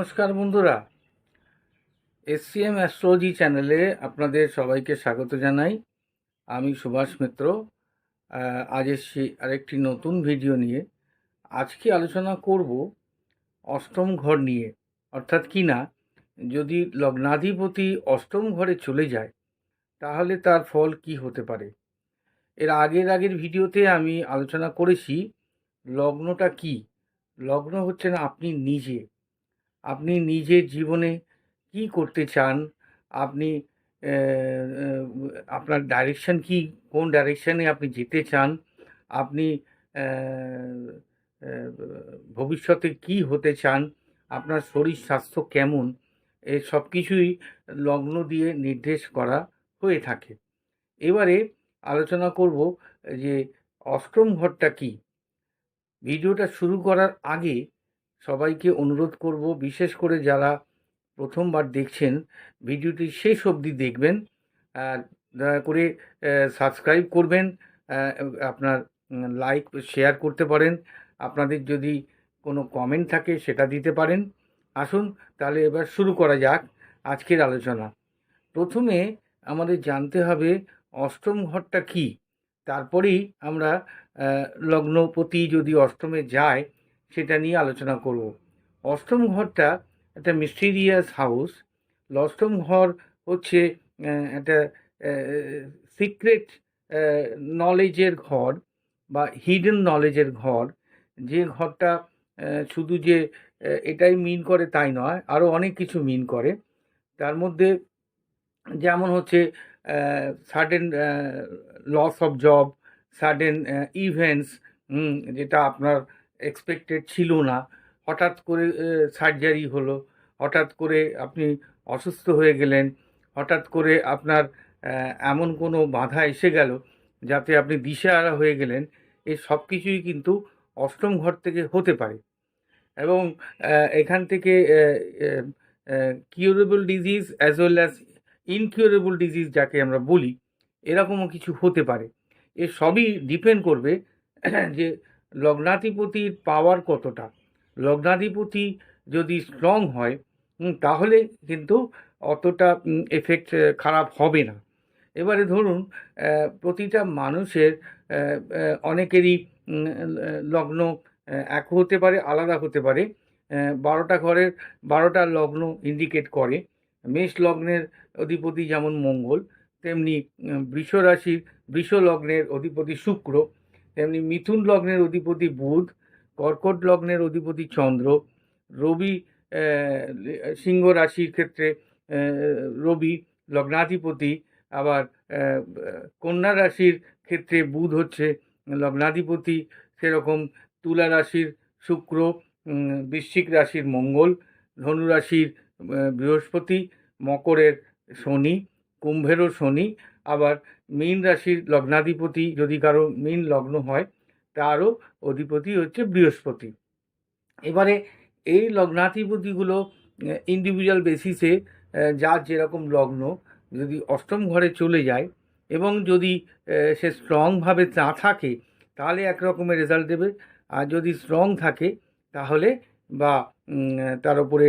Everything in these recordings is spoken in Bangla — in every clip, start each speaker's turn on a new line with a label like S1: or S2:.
S1: নমস্কার বন্ধুরা। এসসিএম অ্যাস্ট্রোলজি চ্যানেলে আপনাদের সবাইকে স্বাগত জানাই। আমি সুভাষ মিত্র। আজ এসছি আরেকটি নতুন ভিডিও নিয়ে। আজকে আলোচনা করব অষ্টম ঘর নিয়ে। অর্থাৎ কি না, যদি লগ্নাধিপতি অষ্টম ঘরে চলে যায়, তাহলে তার ফল কি হতে পারে? এর আগের আগের ভিডিওতে আমি আলোচনা করেছি, লগ্নটা কি? লগ্ন হচ্ছে না আপনি নিজে। আপনি নিজের জীবনে কি করতে চান? আপনি আপনার ডাইরেকশান কি? কোন ডাইরেকশানে আপনি যেতে চান? আপনি ভবিষ্যতে কি হতে চান? আপনার শরীর স্বাস্থ্য কেমন? এই সব কিছুই লগ্ন দিয়ে নির্দেশ করা হয়ে থাকে। এবারে আলোচনা করব যে অষ্টম ঘরটা কি? ভিডিওটা শুরু করার আগে সবাইকে অনুরোধ করব, বিশেষ করে যারা প্রথমবার দেখছেন, ভিডিওটি শেষ অবধি দেখবেন। দয়া করে সাবস্ক্রাইব করবেন আপনার লাইক, শেয়ার করতে পারেন। আপনাদের যদি কোনো কমেন্ট থাকে, সেটা দিতে পারেন। আসুন, তাহলে এবার শুরু করা যাক আজকের আলোচনা। প্রথমে আমাদের জানতে হবে, অষ্টম ঘরটা কি? তারপরেই আমরা লগ্নপতি যদি অষ্টমে যায় সেটা নিয়ে আলোচনা করব। অষ্টম ঘরটা একটা মিস্টিরিয়াস হাউস অষ্টম ঘর হচ্ছে একটা সিক্রেট নলেজের ঘর বা হিডেন নলেজের ঘর। যে ঘরটা শুধু যে এটাই মিন করে তাই নয় আরও অনেক কিছু মিন করে। তার মধ্যে যেমন হচ্ছে certain loss of job certain events যেটা আপনার এক্সপেক্টেড ছিল না। হঠাৎ করে সার্জারি হলো। হঠাৎ করে আপনি অসুস্থ হয়ে গেলেন। হঠাৎ করে আপনার এমন কোনো বাধা এসে গেল যাতে আপনি দিশেহারা হয়ে গেলেন। এই সব কিছুই কিন্তু অষ্টম ঘর থেকে হতে পারে। এবং এখান থেকে curable disease as well as incurable disease যাকে আমরা বলি, এরকমও কিছু হতে পারে। এ সবই ডিপেন্ড করবে যে লগ্নাধিপতির পাওয়ার কতটা? লগ্নাধিপতি যদি স্ট্রং হয় তাহলে কিন্তু অতটা এফেক্ট খারাপ হবে না। এবারে ধরুন প্রতিটা মানুষের অনেকেরই লগ্ন এক হতে পারে আলাদা হতে পারে। বারোটা ঘরের বারোটা লগ্ন ইন্ডিকেট করে। মেষ লগ্নের অধিপতি যেমন মঙ্গল তেমনি উম, বৃষ রাশির বৃষ লগ্নের অধিপতি শুক্র। তেমনি মিথুন লগ্নের অধিপতি বুধ, কর্কট লগ্নের অধিপতি চন্দ্র, রবি সিংহ রাশির ক্ষেত্রে রবি লগ্নাধিপতি, আবার কন্যা রাশির ক্ষেত্রে বুধ হচ্ছে লগ্নাধিপতি, সেরকম তুলা রাশির শুক্র বৃশ্চিক রাশির মঙ্গল ধনুরাশির বৃহস্পতি, মকরের শনি কুম্ভেরও শনি, আবার মীন রাশির লগ্নাধিপতি যদি কারও মীন লগ্ন হয়, তারও অধিপতি হচ্ছে বৃহস্পতি। এবারে এই লগ্নাধিপতিগুলো ইন্ডিভিজুয়াল বেসিসে যার যেরকম লগ্ন, যদি অষ্টম ঘরে চলে যায় এবং যদি সে স্ট্রংভাবে না থাকে, তাহলে এক রকমের রেজাল্ট দেবে। আর যদি স্ট্রং থাকে, তাহলে বা তার উপরে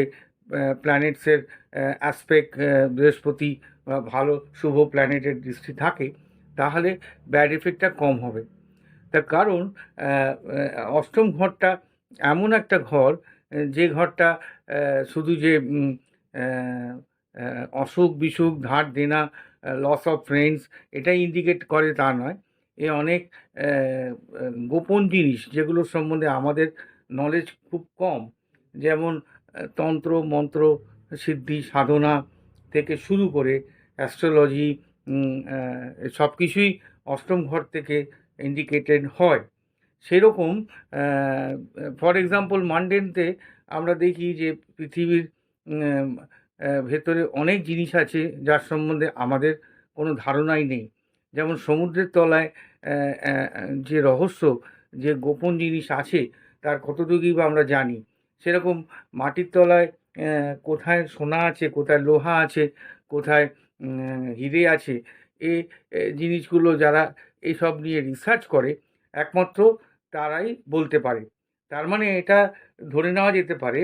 S1: প্ল্যানেটসের অ্যাসপেক্ট বৃহস্পতি ভালো শুভ প্ল্যানেটের দৃষ্টি থাকে, তাহলে ব্যাড এফেক্টটা কম হবে। তার কারণ অষ্টম ঘরটা এমন একটা ঘর, যে ঘরটা শুধু যে অসুখ বিসুখ ধার দেনা লস অফ ফ্রেন্ডস এটাই ইন্ডিকেট করে তা নয়। এ অনেক গোপন জিনিস যেগুলোর সম্বন্ধে আমাদের নলেজ খুব কম। যেমন তন্ত্র, মন্ত্র, সিদ্ধি, সাধনা থেকে শুরু করে অ্যাস্ট্রোলজি সব কিছুই অষ্টম ঘর থেকে ইন্ডিকেটেড হয়। সেরকম ফর এক্সাম্পল মানডেনতে আমরা দেখি যে পৃথিবীর ভেতরে অনেক জিনিস আছে যার সম্বন্ধে আমাদের কোনো ধারণাই নেই। যেমন সমুদ্রের তলায় যে রহস্য, যে গোপন জিনিস আছে, তার কতটুকুই বা আমরা জানি। সেরকম মাটির তলায় কোথায় সোনা আছে, কোথায় লোহা আছে, কোথায় হিরে আছে, এ জিনিসগুলো যারা এইসব নিয়ে রিসার্চ করে, একমাত্র তারাই বলতে পারে। তার মানে এটা ধরে নেওয়া যেতে পারে,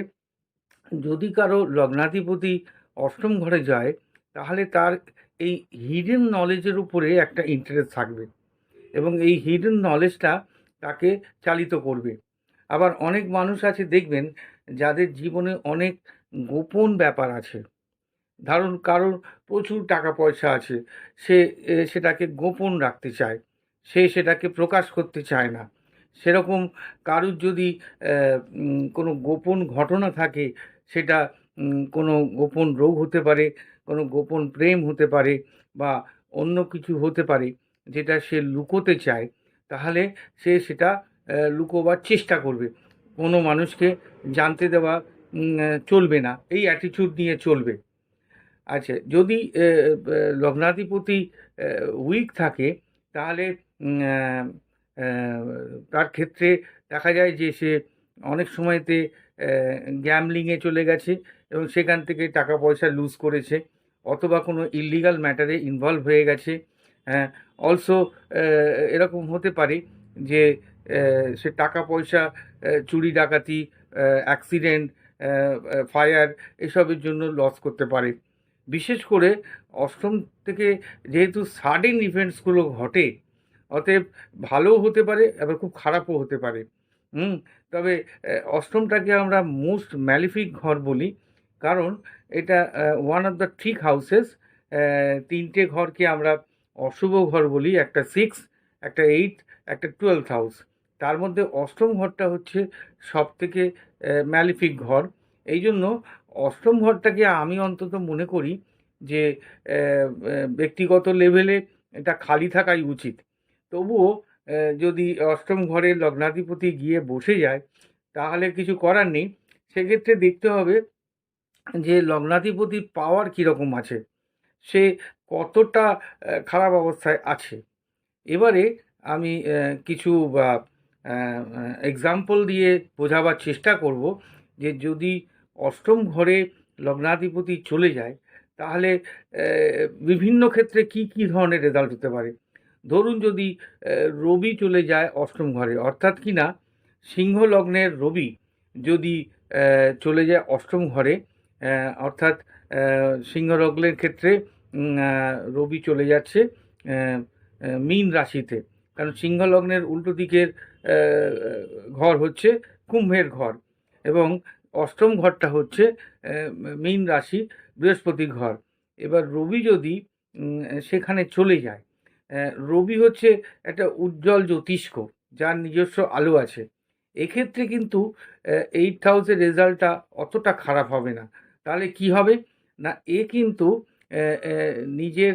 S1: যদি কারও লগ্নাধিপতি অষ্টম ঘরে যায়, তাহলে তার এই হিডেন নলেজের উপরে একটা ইন্টারেস্ট থাকবে এবং এই হিডেন নলেজটা তাকে চালিত করবে। আবার অনেক মানুষ আছে দেখবেন যাদের জীবনে অনেক গোপন ব্যাপার আছে। ধরুন কারোর প্রচুর টাকা পয়সা আছে, সে সেটাকে গোপন রাখতে চায়, সে সেটাকে প্রকাশ করতে চায় না। সেরকম কারুর যদি কোনো গোপন ঘটনা থাকে, সেটা কোনো গোপন রোগ হতে পারে, কোনো গোপন প্রেম হতে পারে বা অন্য কিছু হতে পারে, যেটা সে লুকোতে চায়, তাহলে সে সেটা লুকোবার চেষ্টা করবে। কোনো মানুষকে জানতে দেওয়া চলবে না। এই অ্যাটিটিউড নিয়ে চলবে। আচ্ছা যদি লগ্নাধিপতি উইক থাকে, তাহলে তার ক্ষেত্রে দেখা যায় যে সে অনেক সময়তে গ্যামলিংয়ে চলে গেছে এবং সেখান থেকে টাকা পয়সা লুজ করেছে অথবা কোনো ইলিগাল ম্যাটারে ইনভলভ হয়ে গেছে। অলসো এরকম হতে পারে যে সে টাকা পয়সা চুরি ডাকাতি অ্যাক্সিডেন্ট ফায়ার এসবের জন্য লস করতে পারে। বিশেষ করে অষ্টম থেকে যেহেতু সাডেন ইভেন্টসগুলো ঘটে, অতএব ভালোও হতে পারে, আবার খুব খারাপও হতে পারে। হুম, তবে অষ্টমটাকে আমরা মোস্ট ম্যালিফিক ঘর বলি, কারণ এটা ওয়ান অফ দ্য ঠিক হাউসেস তিনটে ঘরকে আমরা অশুভ ঘর বলি, একটা সিক্স একটা এইট একটা টুয়েলভ হাউস তার মধ্যে অষ্টম ঘরটা হচ্ছে সব থেকে ম্যালিফিক ঘর। এই জন্য অষ্টম ঘরটাকে আমি অন্তত মনে করি যে ব্যক্তিগত লেভেলে এটা খালি থাকাই উচিত। তবুও যদি অষ্টম ঘরে লগ্নাধিপতি গিয়ে বসে যায়, তাহলে কিছু করার নেই। সেক্ষেত্রে দেখতে হবে যে লগ্নাধিপতির পাওয়ার কীরকম আছে? সে কতটা খারাপ অবস্থায় আছে? এবারে আমি কিছু এক্সাম্পল দিয়ে বোঝাবার চেষ্টা করব যে যদি অষ্টম ঘরে লগ্নাধিপতি চলে যায়, তাহলে বিভিন্ন ক্ষেত্রে কি কি ধরনের রেজাল্ট হতে পারে? ধরুন যদি রবি চলে যায় অষ্টম ঘরে, অর্থাৎ কি না, সিংহ লগ্নের রবি যদি চলে যায় অষ্টম ঘরে অর্থাৎ সিংহ লগ্নের ক্ষেত্রে রবি চলে যাচ্ছে মীন রাশিতে। কারণ সিংহ লগ্নের উল্টো দিকের ঘর হচ্ছে কুম্ভের ঘর এবং অষ্টম ঘরটা হচ্ছে মীন রাশি বৃহস্পতির ঘর। এবার রবি যদি সেখানে চলে যায় রবি হচ্ছে একটা উজ্জ্বল জ্যোতিষ্ক, যার নিজস্ব আলো আছে। এক্ষেত্রে কিন্তু এইট হাউসের রেজাল্টটা অতটা খারাপ হবে না। তাহলে কি হবে? না, এ কিন্তু নিজের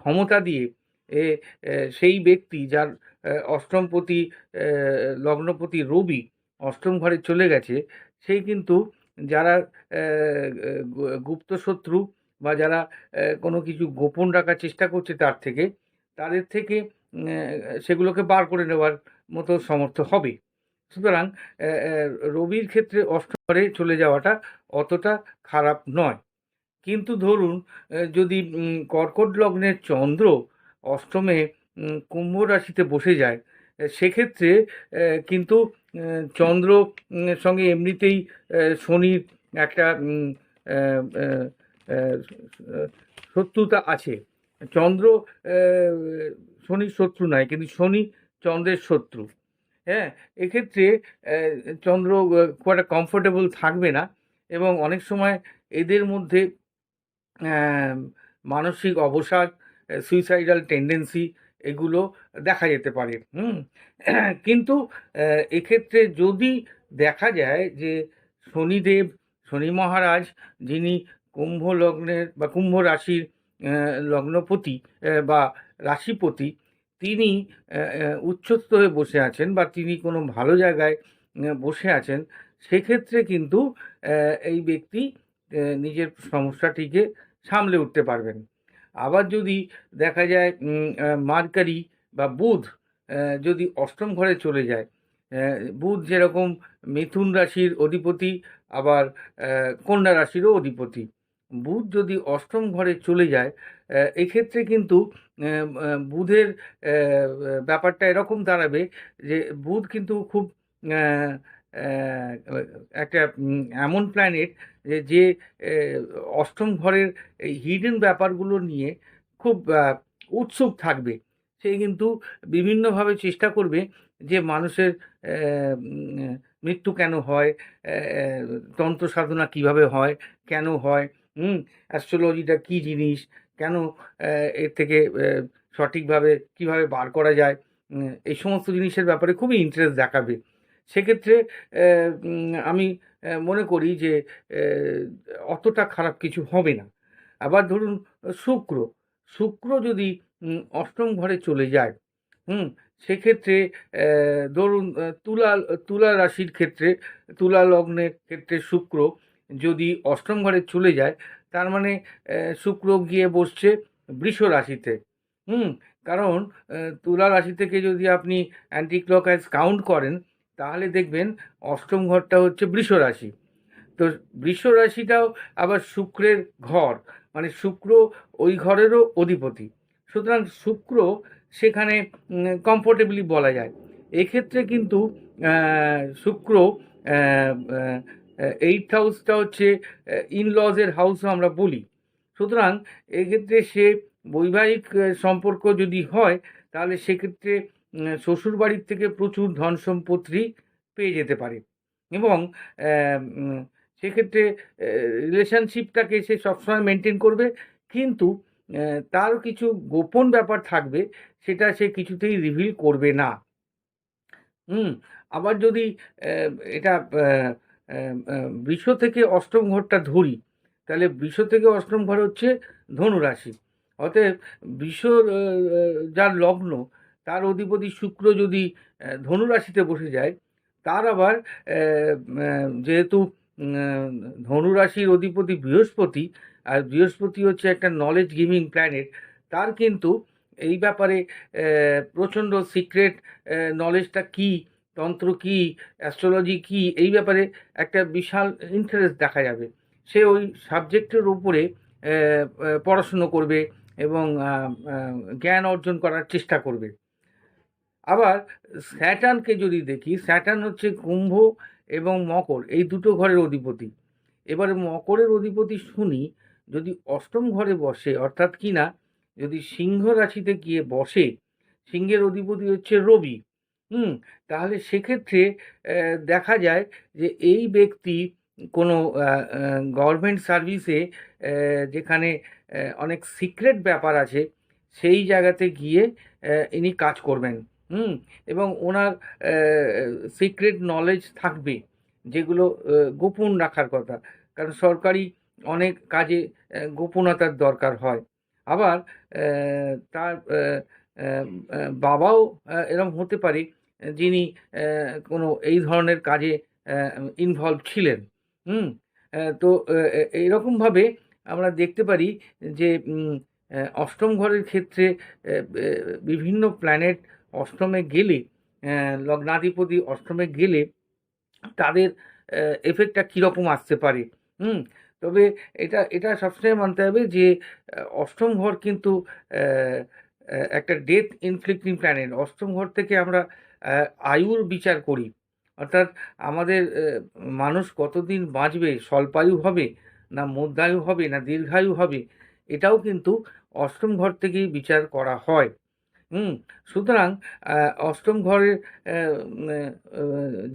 S1: ক্ষমতা দিয়ে এ সেই ব্যক্তি যার অষ্টমপতি লগ্নপতি রবি অষ্টম ঘরে চলে গেছে, সেই কিন্তু যারা গুপ্ত শত্রু বা যারা কোনো কিছু গোপন রাখার চেষ্টা করছে তার থেকে, তাদের থেকে সেগুলোকে বার করে নেওয়ার মতো সমর্থ হবে। সুতরাং রবির ক্ষেত্রে অষ্টম ঘরে চলে যাওয়াটা অতটা খারাপ নয়। কিন্তু ধরুন যদি কর্কট লগ্নের চন্দ্র অষ্টমে কুম্ভ রাশিতে বসে যায় সেক্ষেত্রে কিন্তু চন্দ্র সঙ্গে এমনিতেই শনির একটা শত্রুতা আছে। চন্দ্র শনির শত্রু নয় কিন্তু শনি চন্দ্রের শত্রু। হ্যাঁ এক্ষেত্রে চন্দ্র খুব একটা কমফোর্টেবল থাকবে না এবং অনেক সময় এদের মধ্যে মানসিক অবসাদ সুইসাইডাল টেন্ডেন্সি এগুলো দেখা যেতে পারে কিন্তু এক্ষেত্রে যদি দেখা যায় যে শনিদেব, শনি মহারাজ যিনি কুম্ভ লগ্নের বা কুম্ভ রাশির লগ্নপতি বা রাশিপতি, তিনি উচ্চস্থ হয়ে বসে আছেন বা তিনি কোনো ভালো জায়গায় বসে আছেন, সেক্ষেত্রে কিন্তু এই ব্যক্তি নিজের সমস্যাটিকে সামলে উঠতে পারবেন। আবার যদি দেখা যায় মার্কারি বা বুধ যদি অষ্টম ঘরে চলে যায় বুধ যেরকম মিথুন রাশির অধিপতি, আবার কন্যা রাশিরও অধিপতি। বুধ যদি অষ্টম ঘরে চলে যায় এক্ষেত্রে কিন্তু বুধের ব্যাপারটা এরকম দাঁড়াবে যে, বুধ কিন্তু খুব একটা এমন প্ল্যানেট যে অষ্টম ঘরের এই হিডেন ব্যাপারগুলো নিয়ে খুব উৎসুক থাকবে। সে কিন্তু বিভিন্নভাবে চেষ্টা করবে যে মানুষের মৃত্যু কেন হয় তন্ত্র সাধনা কীভাবে হয়, কেন হয়, হুম অ্যাস্ট্রোলজিটা কী জিনিস, কেন এর থেকে সঠিকভাবে কীভাবে বার করা যায় এই সমস্ত জিনিসের ব্যাপারে খুবই ইন্টারেস্ট দেখাবে। সেক্ষেত্রে আমি মনে করি যে অতটা খারাপ কিছু হবে না। আবার ধরুন, শুক্র শুক্র যদি অষ্টম ঘরে চলে যায়, হুম, সেক্ষেত্রে ধরুন তুলা তুলা রাশির ক্ষেত্রে, তুলা লগ্নের ক্ষেত্রে শুক্র যদি অষ্টম ঘরে চলে যায়, তার মানে শুক্র গিয়ে বসছে বৃষ রাশিতে, হুম, কারণ তুলা রাশি থেকে যদি আপনি অ্যান্টি ক্লকওয়াইজ কাউন্ট করেন তাহলে দেখবেন অষ্টম ঘরটা হচ্ছে বৃষ রাশি। তো বৃষ রাশিটাও আবার শুক্রের ঘর মানে শুক্র ওই ঘরেরও অধিপতি। সুতরাং শুক্র সেখানে কমফোর্টেবলি বলা যায়। এক্ষেত্রে কিন্তু শুক্র এইট হাউসটা হচ্ছে ইন লজের হাউসও আমরা বলি। সুতরাং এক্ষেত্রে সে বৈবাহিক সম্পর্ক যদি হয়, তাহলে সেক্ষেত্রে উম, শ্বশুরবাড়ির থেকে প্রচুর ধন সম্পত্তি পেয়ে যেতে পারে। এবং সেক্ষেত্রে রিলেশনশিপটাকে সে সবসময় মেনটেন করবে। কিন্তু তার কিছু গোপন ব্যাপার থাকবে সেটা সে কিছুতেই রিভিল করবে না। হুম আবার যদি এটা বৃষ থেকে অষ্টম ঘরটা ধরি তাহলে বিশ্ব থেকে অষ্টম ঘর হচ্ছে ধনুরাশি। অতএব আহ, যার লগ্ন তার অধিপতি শুক্র যদি ধনুরাশিতে বসে যায়, তার আবার যেহেতু ধনুরাশির অধিপতি বৃহস্পতি, আর বৃহস্পতি হচ্ছে একটা নলেজ গিভিং প্ল্যানেট তার কিন্তু এই ব্যাপারে প্রচণ্ড সিক্রেট নলেজটা কী, তন্ত্র কী অ্যাস্ট্রোলজি কী, এই ব্যাপারে একটা বিশাল ইন্টারেস্ট দেখা যাবে। সে ওই সাবজেক্টের উপরে পড়াশুনো করবে এবং জ্ঞান অর্জন করার চেষ্টা করবে। আবার স্যাটার্নকে যদি দেখি স্যাটার্ন হচ্ছে কুম্ভ এবং মকর, এই দুটো ঘরের অধিপতি। এবারে মকরের অধিপতি শুনি, যদি অষ্টম ঘরে বসে, অর্থাৎ কি না, যদি সিংহ রাশিতে গিয়ে বসে, সিংহের অধিপতি হচ্ছে রবি। হুম, তাহলে সেক্ষেত্রে দেখা যায় যে এই ব্যক্তি কোনো গভর্নমেন্ট সার্ভিসে যেখানে অনেক সিক্রেট ব্যাপার আছে, সেই জায়গাতে গিয়ে ইনি কাজ করবেন। হুম, এবং ওনার সিক্রেট নলেজ থাকবে, যেগুলো গোপন রাখার কথা। কারণ সরকারি অনেক কাজে গোপনতার দরকার হয়। আবার তার বাবাও এরম হতে পারে, যিনি কোনো এই ধরনের কাজে ইনভলভ ছিলেন। হুম তো এইরকমভাবে আমরা দেখতে পারি যে অষ্টম ঘরের ক্ষেত্রে বিভিন্ন প্ল্যানেট অষ্টমে গেলে লগ্নাধিপতি অষ্টমে গেলে তাদের এফেক্টটা কীরকম আসতে পারে? হুম, তবে এটা এটা সবসময় মানতে হবে যে অষ্টম ঘর কিন্তু একটা ডেথ ইনফ্লিক্টিং প্ল্যানেট অষ্টম ঘর থেকে আমরা আয়ুর বিচার করি। অর্থাৎ আমাদের মানুষ কতদিন বাঁচবে, স্বল্পায়ু হবে, না মধ্যায়ু হবে, না দীর্ঘায়ু হবে, এটাও কিন্তু অষ্টম ঘর থেকেই বিচার করা হয়। হুম, সুতরাং অষ্টম ঘরের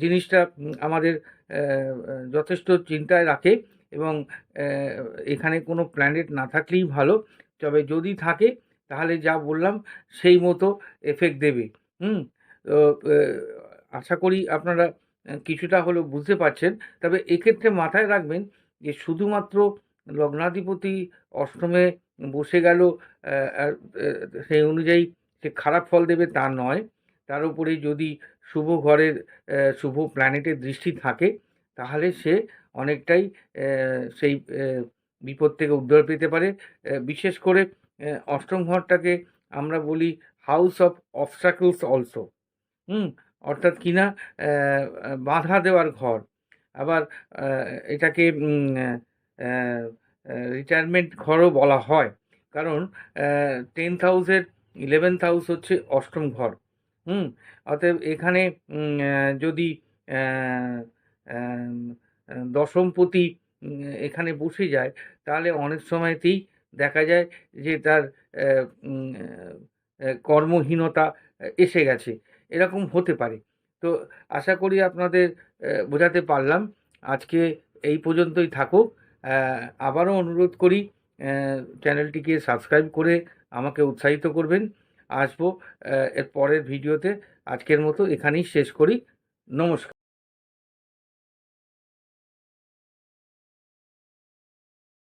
S1: জিনিসটা আমাদের যথেষ্ট চিন্তায় রাখে এবং এখানে কোনো প্ল্যানেট না থাকলেই ভালো। তবে যদি থাকে, তাহলে যা বললাম সেই মতো এফেক্ট দেবে। হুম আশা করি আপনারা কিছুটা হলেও বুঝতে পারছেন। তবে এক্ষেত্রে মাথায় রাখবেন যে শুধুমাত্র লগ্নাধিপতি অষ্টমে বসে গেল সেই অনুযায়ী সে খারাপ ফল দেবে তা নয়। তার উপরে যদি শুভ ঘরের শুভ প্ল্যানেটের দৃষ্টি থাকে, তাহলে সে অনেকটাই সেই বিপদ থেকে উদ্ধার পেতে পারে। বিশেষ করে অষ্টম ঘরটাকে আমরা বলি house of obstacles also hmm, অর্থাৎ কিনা বাধা দেওয়ার ঘর। আবার এটাকে রিটায়ারমেন্ট ঘরও বলা হয়। কারণ টেন্থ হাউসের ইলেভেন্থ হাউস হচ্ছে অষ্টম ঘর, হুম? অতএব এখানে যদি দশমপতি এখানে বসে যায়, তাহলে অনেক সময়তেই দেখা যায় যে তার কর্মহীনতা এসে গেছে। এরকম হতে পারে। তো আশা করি আপনাদের বোঝাতে পারলাম। আজকে এই পর্যন্তই থাকুক। আবারও অনুরোধ করি চ্যানেলটিকে সাবস্ক্রাইব করে আমাকে উৎসাহিত করবেন। আসব এর পরের ভিডিওতে। আজকের মতো এখানেই শেষ করি। নমস্কার।